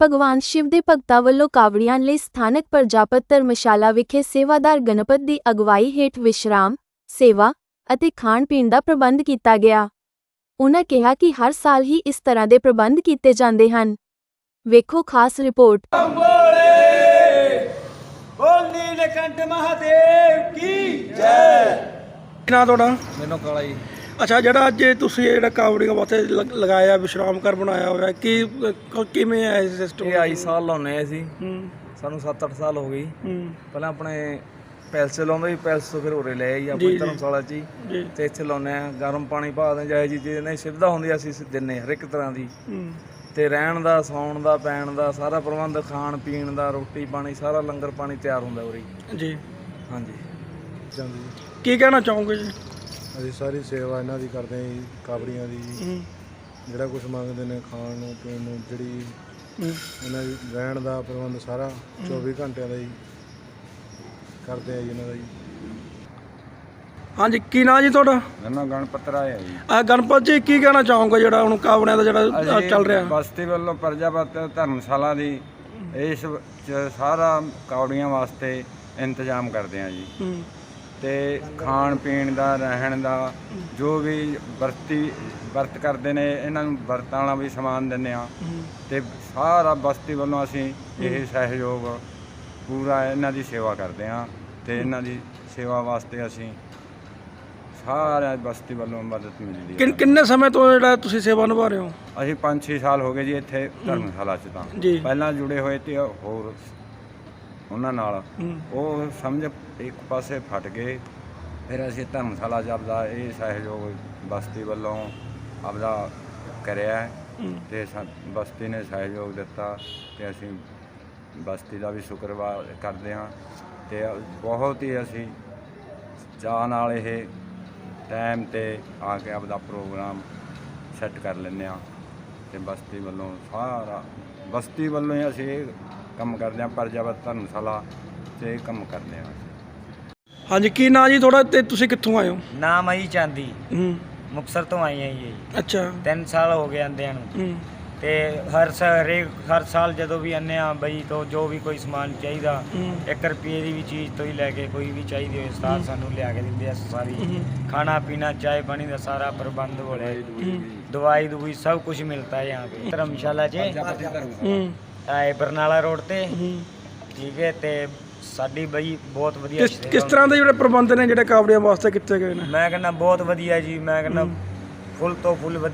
ਭਗਵਾਨ ਸ਼ਿਵ ਦੇ ਭਗਤਾਂ ਵੱਲੋਂ ਕਾਵੜੀਆਂ ਲਈ ਸਥਾਨਕ ਪ੍ਰਜਾਪਤ ਧਰਮਸ਼ਾਲਾ ਵਿਖੇ ਸੇਵਾਦਾਰ ਗਣਪਤ ਦੀ ਅਗਵਾਈ ਹੇਠ ਵਿਸ਼ਰਾਮ, ਸੇਵਾ ਅਤੇ ਖਾਣ ਪੀਣ ਦਾ ਪ੍ਰਬੰਧ ਕੀਤਾ ਗਿਆ। ਉਨ੍ਹਾਂ ਕਿਹਾ ਕਿ ਹਰ ਸਾਲ ਹੀ ਇਸ ਤਰ੍ਹਾਂ ਦੇ ਪ੍ਰਬੰਧ ਕੀਤੇ ਜਾਂਦੇ ਹਨ। ਵੇਖੋ ਖਾਸ ਰਿਪੋਰਟ। ਬੋਲੀ ਲਕੰਡ ਮਹਾਦੇਵ ਕੀ ਜੈ। ਕਿਨਾ ਤੁਹਾਡਾ ਮੈਨੂੰ ਕਾਲਾ ਜੀ ਅੱਛਾ ਜਿਹੜਾ ਅੱਜ ਇਹ ਤੁਸੀਂ ਇਹ ਜਿਹੜਾ ਕਾਵੜੀਆਂ ਵਾਸਤੇ ਲ- ਲਗਾਇਆ ਵਿਸ਼ਰਾਮ ਘਰ ਬਣਾਇਆ ਹੋਇਆ ਕੀ ਕ- ਕਿਵੇਂ ਹੈ ਇਹ ਸਿਸਟਮ ਇਹ ਆਈ ਸਾਲ ਲਾਉਨੇ ਅਸੀਂ। ਹੂੰ। ਸਾਨੂੰ 7-8 ਸਾਲ ਹੋ ਗਈ ਹੂੰ। ਪਹਿਲਾਂ ਆਪਣੇ ਪੈਲਸ ਲਾਉਂਦੇ ਸੀ ਪੈਲਸ ਤੋਂ ਫਿਰ ਉਰੇ ਲੈ ਆਈ ਆਪਣੀ ਧਰਮਸ਼ਾਲਾ 'ਚ ਹੀ। ਜੀ। ਤੇ ਇੱਥੇ ਲਾਉਨੇ ਆ ਗਰਮ ਪਾਣੀ ਪਾ ਦਿੰਦੇ ਜਾਏ ਜੀ ਜਿਹਨੇ ਸੁਵਿਧਾ ਹੁੰਦੀ ਆ ਅਸੀਂ ਦਿੰਨੇ ਹਰ ਇੱਕ ਤਰ੍ਹਾਂ ਦੀ। ਹੂੰ। ਤੇ ਰਹਿਣ ਦਾ ਸੌਣ ਦਾ ਪੈਣ ਦਾ ਸਾਰਾ ਪ੍ਰਬੰਧ ਖਾਣ ਪੀਣ ਦਾ ਰੋਟੀ ਪਾਣੀ ਸਾਰਾ ਲੰਗਰ ਪਾਣੀ ਤਿਆਰ ਹੁੰਦਾ ਉਰੇ ਹੀ। ਜੀ। ਹਾਂਜੀ। ਜਾਂਦੀ ਕੀ ਕਹਿਣਾ ਚਾਹੋਗੇ ਜੀ? ਅਸੀਂ ਸਾਰੀ ਸੇਵਾ ਇਹਨਾਂ ਦੀ ਕਰਦੇ ਹਾਂ ਜੀ ਕਾਬੜੀਆਂ ਦੀ ਜੀ। ਹੂੰ। ਜਿਹੜਾ ਕੁਝ ਮੰਗਦੇ ਨੇ ਖਾਣ ਨੂੰ ਪੀਣ ਨੂੰ ਜਿਹੜੀ ਹੂੰ। ਇਹਨਾਂ ਦੀ ਰਹਿਣ ਦਾ ਪ੍ਰਬੰਧ ਸਾਰਾ 24 ਘੰਟਿਆਂ ਦਾ ਜੀ ਕਰਦੇ ਆ ਜੀ ਇਹਨਾਂ ਦਾ ਜੀ। ਹਾਂਜੀ ਕੀ ਨਾਂ ਜੀ ਤੁਹਾਡਾ? ਮੈਨੂੰ ਗਣਪਤ ਰਾਏ ਹੈ ਜੀ। ਆ ਗਣਪਤ ਜੀ ਕੀ ਕਹਿਣਾ ਚਾਹੋਗੇ ਜਿਹੜਾ ਹੁਣ ਕਾਵੜਿਆਂ ਦਾ ਜਿਹੜਾ ਚੱਲ ਰਿਹਾ? ਬਸਤੀ ਵੱਲੋਂ ਪ੍ਰਜਾਪਤ ਧਰਮਸ਼ਾਲਾ ਦੀ ਇਸ ਚ ਸਾਰਾ ਕੌੜੀਆਂ ਵਾਸਤੇ ਇੰਤਜ਼ਾਮ ਕਰਦੇ ਆ ਜੀ। ਹੂੰ। ਤੇ ਖਾਣ ਪੀਣ ਦਾ ਰਹਿਣ ਦਾ ਜੋ ਵੀ ਵਰਤੀ ਵਰਤ ਕਰਦੇ ਨੇ ਇਹਨਾਂ ਨੂੰ ਵਰਤਾਂ ਵਾਲਾ ਵੀ ਸਮਾਨ ਦਿੰਦੇ ਆ ਤੇ ਸਾਰਾ ਬਸਤੀ ਵੱਲੋਂ ਅਸੀਂ ਇਹ ਸਹਿਯੋਗ ਪੂਰਾ ਇਹਨਾਂ ਦੀ ਸੇਵਾ ਕਰਦੇ ਆ ਤੇ ਇਹਨਾਂ ਦੀ ਸੇਵਾ ਵਾਸਤੇ ਅਸੀਂ ਸਾਰਾ ਬਸਤੀ ਵੱਲੋਂ ਮਦਦ ਮਿਲਦੀ ਹੈ। ਕਿੰਨ ਸਮੇਂ ਤੋਂ ਜਿਹੜਾ ਤੁਸੀਂ ਸੇਵਾ ਨਿਭਾ ਰਹੇ ਹੋ? ਅਸੀਂ 5-6 ਸਾਲ ਹੋ ਗਏ ਜੀ ਇੱਥੇ ਧਰਮਸ਼ਾਲਾ 'ਚ ਤਾਂ। ਪਹਿਲਾਂ ਜੁੜੇ ਹੋਏ ਤੇ ਹੋਰ ਉਹਨਾਂ ਨਾਲ। ਉਹ ਸਮਝ ਇੱਕ ਪਾਸੇ ਫਟ ਗਏ। ਫਿਰ ਅਸੀਂ ਧਰਮਸ਼ਾਲਾ 'ਚ ਆਪਦਾ ਇਹ ਸਹਿਯੋਗ ਬਸਤੀ ਵੱਲੋਂ ਆਪਦਾ ਕਰਿਆ। ਤੇ ਸਾ- ਬਸਤੀ ਨੇ ਸਹਿਯੋਗ ਦਿੱਤਾ ਤੇ ਅਸੀਂ ਬਸਤੀ ਦਾ ਵੀ ਸ਼ੁਕਰਵਾਰ ਕਰਦੇ ਹਾਂ। ਤੇ ਬਹੁਤ ਹੀ ਅਸੀਂ ਚਾਅ ਨਾਲ ਇਹ ਟਾਈਮ ਤੇ ਆ ਕੇ ਆਪਦਾ ਪ੍ਰੋਗਰਾਮ ਸੈੱਟ ਕਰ ਲੈਂਦੇ ਹਾਂ। ਤੇ ਬਸਤੀ ਵੱਲੋਂ ਸਾਰਾ ਬਸਤੀ ਵੱਲੋਂ ਹੀ ਅਸੀਂ ਇਹ ਕੰਮ ਕਰਦੇ ਆ ਪਰਜਾਵਤ ਧਰਮਸ਼ਾਲਾ 'ਚ ਕੰਮ ਕਰਦੇ ਆ ਹਾਂਜੀ ਕੀ ਨਾਂ ਜੀ ਥੋੜਾ ਤੇ ਤੁਸੀਂ ਕਿੱਥੋਂ ਆਏ ਹੋ? ਨਾਮ ਆਈ ਚਾਂਦੀ। ਹੂੰ। ਮੁਕਸਰ ਤੋਂ ਆਈ ਹੈ ਜੀ ਅੱਛਾ। 3 ਸਾਲ ਹੋ ਗਏ ਆਂਦਿਆਂ ਨੂੰ। ਤੇ ਹਰ ਸਾਰੇ ਹਰ ਸਾਲ ਜਦੋਂ ਵੀ ਆਨੇ ਆ ਬਈ ਤੋਂ ਜੋ ਵੀ ਕੋਈ ਸਮਾਨ ਚਾਹੀਦਾ 1 ਰੁਪਏ ਦੀ ਵੀ ਚੀਜ਼ ਤੋਂ ਹੀ ਲੈ ਕੇ ਕੋਈ ਵੀ ਚਾਹੀਦੀ ਹੋਏ ਉਸਤਾਦ ਸਾਨੂੰ ਲਿਆ ਕੇ ਦਿੰਦੇ ਆ ਸਾਰੀ। ਖਾਣਾ ਪੀਣਾ ਚਾਹ ਪਾਣੀ ਦਾ ਸਾਰਾ ਪ੍ਰਬੰਧ ਹੋਲੇ ਦਵਾਈ ਦਵਾਈ ਸਭ ਕੁਝ ਮਿਲਦਾ ਹੈ ਯਹਾਂ ਪੇ। ਧਰਮਸ਼ਾਲਾ 'ਚ। ਇਹ ਬਰਨਾਲਾ ਰੋਡ ਤੇ। ਠੀਕ ਹੈ ਤੇ ਸਾਡੀ ਬਈ ਬਹੁਤ ਵਧੀਆ ਕਿਸ ਕਿਸ ਤਰ੍ਹਾਂ ਦੇ ਜਿਹੜੇ ਪ੍ਰਬੰਧ ਨੇ ਜਿਹੜੇ ਕਾਵੜਿਆਂ ਵਾਸਤੇ ਕਿੱਥੇ ਗਏ ਨੇ? ਮੈਂ ਕਹਿੰਦਾ ਬਹੁਤ ਵਧੀਆ ਜੀ ਮੈਂ ਕਹਿੰਦਾ ਫੁੱਲ ਤੋਂ ਫੁੱਲ ਵਧੀਆ